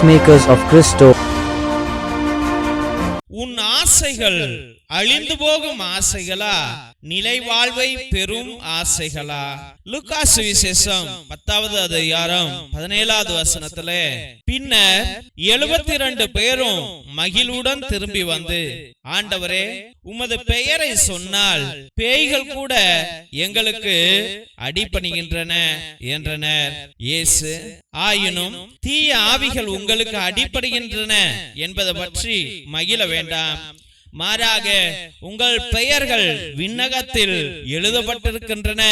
peacemakers of Christo. உன் ஆசைகள் அழிந்து போகும் ஆசைகளா நிலை வாழ்வை பெறும் ஆசைகளா? லுக்கா சுவிசேஷம் பத்தாவது அதிகாரம் பதினேழாவது வசனத்துல பின்னர் எழுபத்தி இரண்டு பேரும் மகிழ்வுடன் திரும்பி வந்து ஆண்டவரே உமது பெயரை சொன்னால் பேய்கள் கூட எங்களுக்கு அடிபணிகின்றன என்றனர். இயேசு ஆயினும் தீய ஆவிகள் உங்களுக்கு அடிபடுகின்றன என்பதை பற்றி மகிழ வேண்டாம். மாறாக உங்கள் பெயர்கள் விண்ணகத்தில் எழுதப்பட்டிருக்கின்றன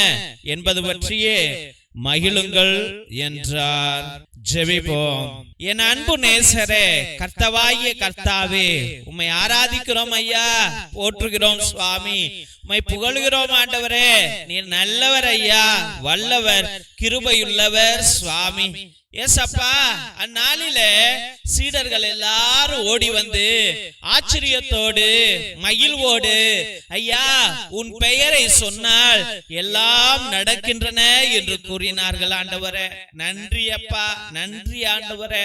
என்பது பற்றியே மகிழுங்கள் என்றார். ஜெபிப்போம். என் அன்பு நேசரே கர்த்தவாகிய கர்த்தாவே உம்மை ஆராதிக்கிறோம் ஐயா. போற்றுகிறோம் சுவாமி. உம்மை புகழுகிறோம் ஆண்டவரே. நீர் நல்லவர் ஐயா. வல்லவர் கிருபையுள்ளவர் சுவாமி. ஏசப்பா அந்நாளில சீடர்கள் எல்லாரும் ஓடி வந்து ஆச்சரியத்தோடு மகிழ்வோடு ஐயா உன் பெயரை சொன்னால் எல்லாம் நடக்கின்றன என்று கூறினார்கள் ஆண்டவரே. நன்றி அப்பா நன்றி ஆண்டவரே.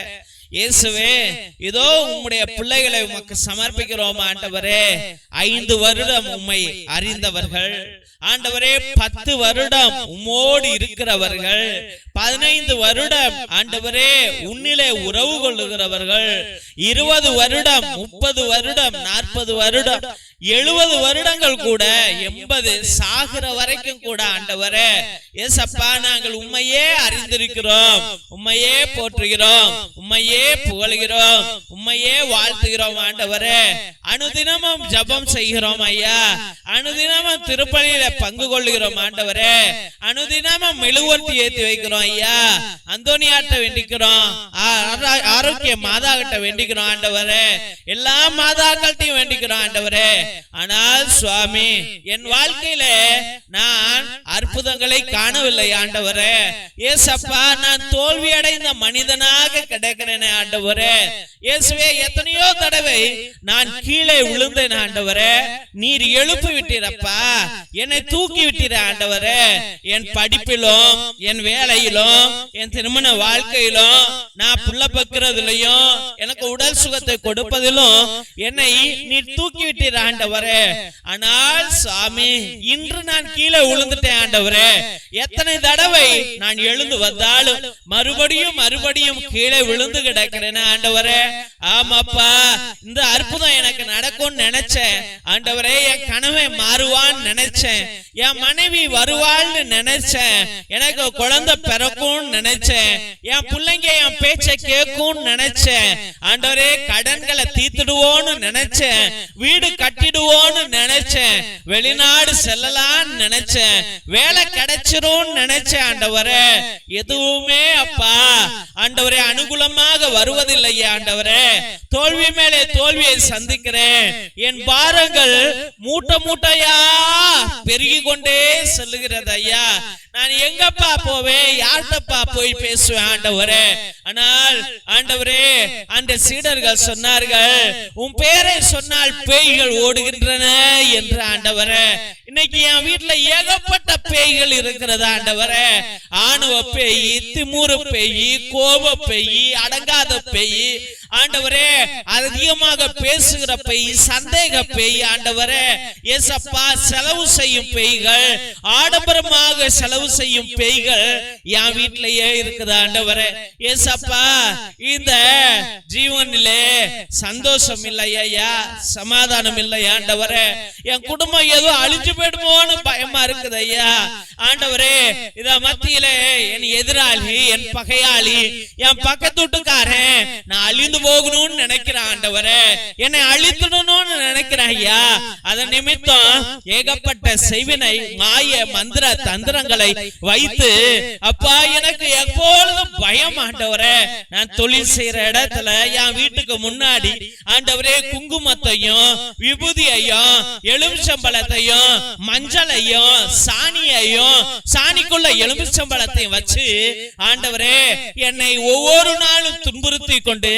இயேசுவே இதோ உம்முடைய பிள்ளைகளை உமக்கு சமர்ப்பிக்கிறோம் ஆண்டவரே? ஐந்து வருடம் உம்மை அறிந்தவர்கள். ஆண்டவரே பத்து வருடம் உம்மோடு இருக்கிறவர்கள். பதினைந்து வருடம் ஆண்டவரே உன்னிலே உறவு கொள்ளுகிறவர்கள். இருபது வருடம் முப்பது வருடம் நாற்பது வருடம். எழுபது வருடங்கள் கூட எண்பது சாகிற வரைக்கும் கூட ஆண்டவரே ஏசப்பா நாங்கள் உண்மையே அறிந்திருக்கிறோம். உண்மையே போற்றுகிறோம். உண்மையே புகழ்கிறோம். உண்மையே வாழ்த்துகிறோம் ஆண்டவரே. அனுதினமும் ஜபம் செய்கிறோம் ஐயா. அனுதினமும் திருப்பலியில பங்கு கொள்ளுகிறோம் ஆண்டவரே. அனுதினமும் மெழுகுவர்த்தி ஏத்தி வைக்கிறோம் ஐயா. அந்தோனியாட்ட வேண்டிக்கிறோம். ஆரோக்கிய மாதா கிட்ட வேண்டிக்கிறோம் ஆண்டவரே. எல்லா மாதாக்கள்கிட்டையும் வேண்டிக்கிறோம் ஆண்டவரே. ஆனால் சுவாமி என் வாழ்க்கையில நான் அற்புதங்களை காணவில்லை ஆண்டவரே. ஏசப்பா நான் தோல்வி அடைந்த மனிதனாக கிடக்கிறேனே ஆண்டவரே. இயேசுவே எத்தனையோ தடவை நான் கீழே விழுந்தேன் ஆண்டவரே. நீர் எழுப்பி விட்டீரப்பா. என்னை தூக்கி விட்டீர ஆண்டவரே. என் படிப்பிலும் என் வேலையிலும் என் திருமண வாழ்க்கையிலும் நான் புள்ள பக்கிறதுலயும் எனக்கு உடல் சுகத்தை கொடுப்பதிலும் என்னை நீர் தூக்கி விட்டீர ஆண்டவரே. ஆனால் சாமி இன்று நான் கீழே விழுந்துட்டேன் ஆண்டவரே. எத்தனை தடவை நான் எழுந்து வந்தாலும் மறுபடியும் மறுபடியும் கீழே விழுந்து கிடக்கிறேன் ஆண்டவரே. ஆமாப்பா இந்த அற்புதம் எனக்கு நடக்கும்னு நினைச்சேன். ஆண்டவரே என் கனவை மாறுவான்னு நினைச்சேன். என் மனைவி வருவாள்னு நினைச்சேன். எனக்கு குழந்தை பிறக்கும்னு நினைச்சேன். என் பிள்ளைங்க என் பேச்ச கேட்கும்னு நினைச்சேன். ஆண்டவரே கடன்களை தீத்துடுவோன்னு நினைச்சேன். வீடு கட்டிடுவோன்னு நினைச்சேன். வெளிநாடு செல்லலாம்னு நினைச்சேன். வேலை கிடைச்சிரும்னு நினைச்சேன் ஆண்டவரே. எதுவுமே அப்பா. ஆண்டவரே அனுகூலமாக வருவதில்லையே ஆண்டவரே. தோல்வி மேலே தோல்வியை சந்திக்கிறேன். என் பாரங்கள் மூட்டை மூட்டையா பெருகி கொண்டே செல்லுகிறது ஐயா நான் எங்கப்பா போவேன்? யார்கிட்டப்பா போய் பேசுவேன் ஆண்டவரே? ஆனால் ஆண்டவரே அந்த சீடர்கள் சொன்னார்கள் உன் பேரை சொன்னால் பேய்கள் ஓடுகின்றன என்று ஆண்டவரே. இன்னைக்கு என் வீட்டுல ஏகப்பட்ட பேய்கள் இருக்கிறது ஆண்டவரே. ஆணவ பேய் திமுறு பேய் கோப பேய் அடங்காத பேய். ஆண்டவரே அதிகமாக பேசுகிற பேய் சந்தேக பேய் ஆண்டவரே. ஏசப்பா செலவு செய்யும் பேய்கள். ஆடம்பரமாக செலவு செய்யும் பேய்கள் என் வீட்டிலேயே இருக்குது ஆண்டவரே. ஏசப்பா இந்த ஜீவனிலே சந்தோஷம் இல்லையா சமாதானம் இல்லை என் குடும்பம் ஏதோ அழிஞ்சு போயிடுமோன்னு பயமா இருக்குது ஐயா ஆண்டவரே இத மத்தியில என் எதிராளி என் பகையாளி என் பக்கத்துட்டுக்காரன் நான் அழிந்து போகணும்னு நினைக்கிறேன் ஆண்டவரே என்னை அழித்துடணும்னு நினைக்கிறேன் ஐயா அதன் நிமித்தம் ஏகப்பட்ட செய்வினை மாய மந்திர தந்திரங்களை வைத்து அப்பா எனக்கு எப்பொழுதும் பயம் ஆண்டவரே நான் தொழில் செய்யற இடத்துல என் வீட்டுக்கு முன்னாடி ஆண்டவரே குங்குமத்தையும் விபூதியையும் எலுமிச்சம்பழத்தையும் மஞ்சளையும் சாணியையும் சாணிக்குள்ள எலுமிச்சம்பழத்தையும் வச்சு ஆண்டவரே என்னை ஒவ்வொரு நாளும் துன்புறுத்தி கொண்டு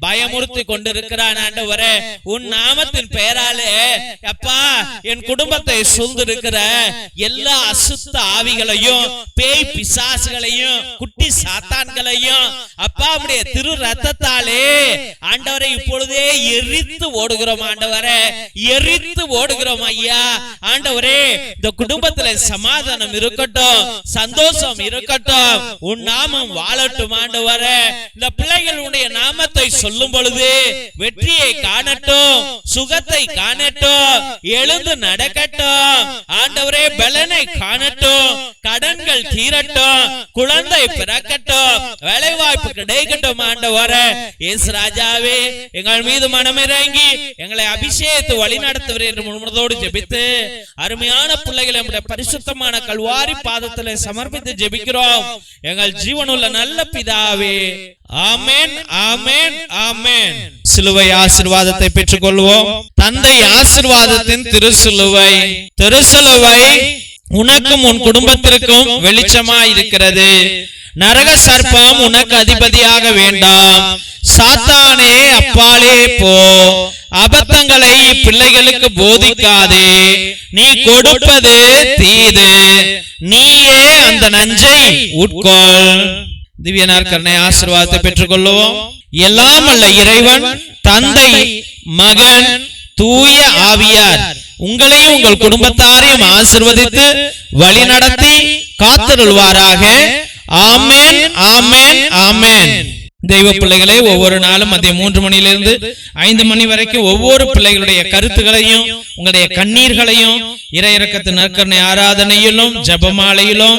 பயமுறுத்தி கொண்டிருக்கிறான் ஆண்டவரே. உன் நாமத்தின் பெயராலே அப்பா என் குடும்பத்தை சூழ்ந்திருக்கிற எல்லா அசுத்த ஆவிகளையும் பேய் பிசாசுகளையும் குட்டி சாத்தான்களையும் அப்பா உடைய திரு ரத்தத்தாலே ஆண்டவரை இப்பொழுதே எரித்து ஓடுகிறோம் ஆண்டவரே. எரித்து ஓடுகிறோம் ஐயா. ஆண்டவரே இந்த குடும்பத்துல சமாதானம் இருக்கட்டும். சந்தோஷம் இருக்கட்டும். உன் நாமம் வாழட்டும் ஆண்டவரே. இந்த பிள்ளைகள் உன்னுடைய நாமத்தை சொல்லும் பொழுது வெற்றியை காணட்டும் சுகத்தை காணட்டும் எழுந்து நடக்கட்டும். ஆண்டவரே பலனை காணட்டும். கடன்கள் தீரட்டும் குழந்தை பிறக்கட்டும் வேலை வாய்ப்பு கிடைக்கட்டும் ஆண்டவர. இயேசு ராஜாவே எங்கள் மீது மனமிறங்கி எங்களை அபிஷேகத்து வழி நடத்துவர் என்று முழுவதோடு ஜெபித்து அருமையான பிள்ளைகளை நம்முடைய பரிசுத்தமான கல்வாரி பாதத்தில் சமர்ப்பித்து ஜெபிக்கிறோம். எங்கள் ஜீவனுள்ள நல்ல பிதாவே. ஆமேன் ஆமேன் ஆமேன். சிலுவை ஆசிர்வாதத்தை பெற்றுக்கொள்வோம். தந்தை ஆசிர்வாதத்தின் திருசிலுவை திருசிலுவை உனக்கும் உன் குடும்பத்திற்கும் வெளிச்சமா இருக்கிறது நரக சர்ப்பம் உனக்கு அதிபதியாக வேண்டாம். சாத்தானே அப்பாலே போ. அபத்தங்களை பிள்ளைகளுக்கு போதிக்காதே. நீ கொடுப்பது தீது. நீயே அந்த நஞ்சை உட்கொள். திவ்யனார் கருணை பெற்றுக் கொள்ளுவோம் எல்லாம் அல்ல இறைவன் தந்தை மகன் தூய ஆவியார். உங்களையும் உங்கள் குடும்பத்தாரையும் ஆசிர்வதித்து வழி நடத்தி காத்திருள்வாராக ஆமேன் ஆமேன் ஆமேன். தெய்வ பிள்ளைகளே ஒவ்வொரு நாளும் மதியம் மூன்று மணியிலிருந்து ஐந்து மணி வரைக்கும் ஒவ்வொரு பிள்ளைகளுடைய கருத்துகளையும் உங்களுடைய கண்ணீர்களையும் இறையிறக்கத்து நற்கரணை ஆராதனையிலும் ஜபமாலையிலும்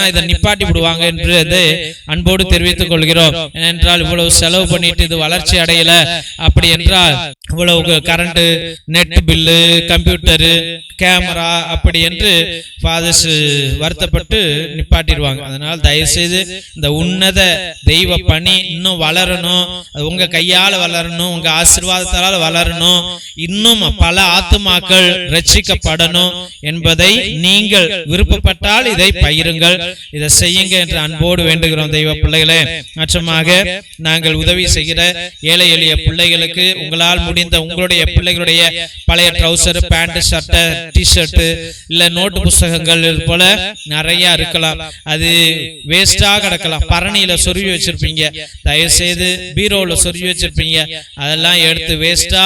இதை நிப்பாட்டி விடுவாங்க என்று அன்போடு தெரிவித்துக் கொள்கிறோம். ஏனென்றால் இவ்வளவு செலவு பண்ணிட்டு இது வளர்ச்சி அடையல. அப்படி என்றால் இவ்வளவு current net bill computer camera அப்படி என்று ஃபாதர்ஸ் வருத்தப்பட்டு நிப்பாட்டிடுவாங்க. அதனால் தயவுசெய்து இந்த உன்னத தெய்வ பணி இன்னும் வளரணும். அது உங்க கையால் வளரணும். உங்க ஆசிர்வாதத்தால் வளரணும். இன்னும் பல ஆத்துமாக்கள் ரட்சிக்கப்படணும் என்பதை நீங்கள் விருப்பப்பட்டால் இதை பகிருங்கள். இதை செய்யுங்க என்று அன்போடு வேண்டுகிறோம் தெய்வ பிள்ளைகளே. மற்றமாக நாங்கள் உதவி செய்கிற ஏழை எளிய பிள்ளைகளுக்கு உங்களால் முடிந்த உங்களுடைய பிள்ளைகளுடைய பழைய ட்ரௌசர் பேண்ட் ஷர்ட் டிஷர்ட் இல்ல நோட்டு புஸ்தகங்கள் போல நிறைய இருக்கலாம். அது வேஸ்டா கிடக்கலாம். பரணியில சொருவி வச்சிருப்பீங்க. தயவு செய்து பீரோல சொருவி வச்சிருப்பீங்க. அதெல்லாம் எடுத்து வேஸ்டா